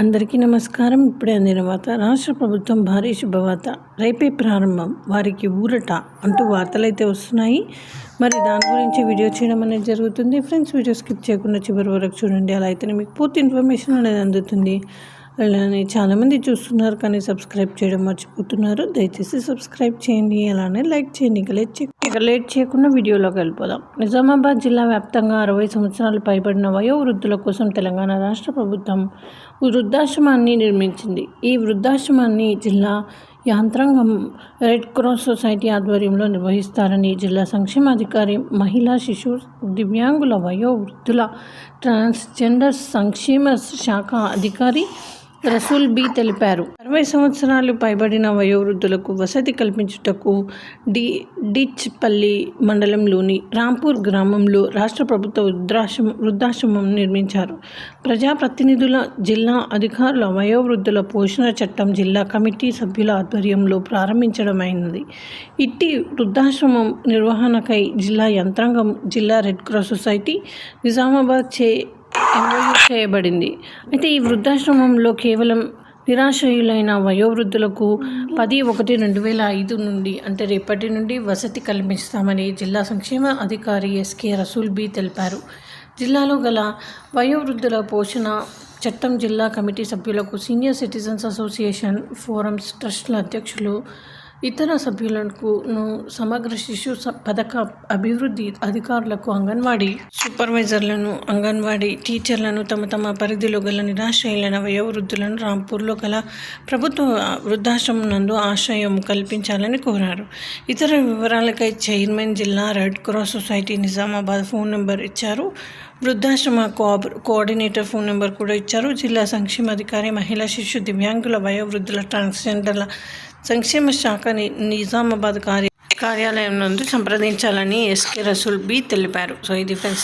అందరికీ నమస్కారం. ఇప్పుడే అందిన వార్త రాష్ట్ర ప్రభుత్వం భారీ శుభవార్త. రేపే ప్రారంభం. వారికి ఊరట అంటూ వార్తలు అయితే వస్తున్నాయి. మరి దాని గురించి వీడియో చేయడం అనేది జరుగుతుంది. ఫ్రెండ్స్ వీడియో స్కిప్ చేయకుండా చివరి వరకు చూడండి. అలా అయితేనే మీకు పూర్తి ఇన్ఫర్మేషన్ అనేది అందుతుంది. అలానే చాలామంది చూస్తున్నారు కానీ సబ్స్క్రైబ్ చేయడం మర్చిపోతున్నారు. దయచేసి సబ్స్క్రైబ్ చేయండి. అలానే లైక్ చేయండి. ఇంకా లేట్ ఇక లేట్ చేయకుండా వీడియోలోకి వెళ్ళిపోదాం. నిజామాబాద్ జిల్లా వ్యాప్తంగా అరవై సంవత్సరాలు పైబడిన వయోవృద్ధుల కోసం తెలంగాణ రాష్ట్ర ప్రభుత్వం వృద్ధాశ్రమాన్ని నిర్మించింది. ఈ వృద్ధాశ్రమాన్ని జిల్లా యాంత్రాంగం రెడ్ క్రాస్ సొసైటీ ఆధ్వర్యంలో నిర్వహిస్తారని జిల్లా సంక్షేమాధికారి మహిళా శిశు దివ్యాంగుల వయో వృద్ధుల ట్రాన్స్జెండర్ సంక్షేమ శాఖ అధికారి రసూల్ బి తెలిపారు. అరవై సంవత్సరాలు పైబడిన వయోవృద్ధులకు వసతి కల్పించుటకు డి డిచ్పల్లి మండలంలోని రాంపూర్ గ్రామంలో రాష్ట్ర ప్రభుత్వ వృద్ధాశ్రమం వృద్ధాశ్రమం నిర్మించారు. ప్రజాప్రతినిధుల జిల్లా అధికారుల వయోవృద్ధుల పోషణ చట్టం జిల్లా కమిటీ సభ్యుల ఆధ్వర్యంలో ప్రారంభించడమైనది. ఇట్టి వృద్ధాశ్రమం నిర్వహణకై జిల్లా యంత్రాంగం జిల్లా రెడ్ క్రాస్ సొసైటీ నిజామాబాద్ చే ఎంఓయూ చేయబడింది. అయితే ఈ వృద్ధాశ్రమంలో కేవలం నిరాశ్రయులైన వయోవృద్ధులకు పది ఒకటి రెండు వేల ఐదు నుండి అంటే రేపటి నుండి వసతి కల్పిస్తామని జిల్లా సంక్షేమ అధికారి ఎస్కే రసూల్ బి తెలిపారు. జిల్లాలో గల వయోవృద్ధుల పోషణ చట్టం జిల్లా కమిటీ సభ్యులకు సీనియర్ సిటిజన్స్ అసోసియేషన్ ఫోరమ్స్ ట్రస్టుల అధ్యక్షులు ఇతర సభ్యులకు సమగ్ర శిశు పథక అభివృద్ధి అధికారులకు అంగన్వాడీ సూపర్వైజర్లను అంగన్వాడీ టీచర్లను తమ తమ పరిధిలో గల నిరాశ్రయులైన వయోవృద్ధులను రాంపూర్లో గల ప్రభుత్వ వృద్ధాశ్రమం నందు ఆశ్రయం కల్పించాలని కోరారు. ఇతర వివరాలకై చైర్మన్ జిల్లా red cross society Nizamabad phone number ఇచ్చారు. వృద్ధాశ్రమ కోఆర్డినేటర్ ఫోన్ నెంబర్ కూడా ఇచ్చారు. జిల్లా సంక్షేమ అధికారి మహిళా శిశు దివ్యాంగుల వయోవృద్ధుల ట్రాన్స్జెండర్ల సంక్షేమ శాఖ నిజామాబాద్ కార్య కార్యాలయం నందు సంప్రదించాలని ఎస్కే రసూల్ బి తెలిపారు. సో ఇది ఫ్రెండ్స్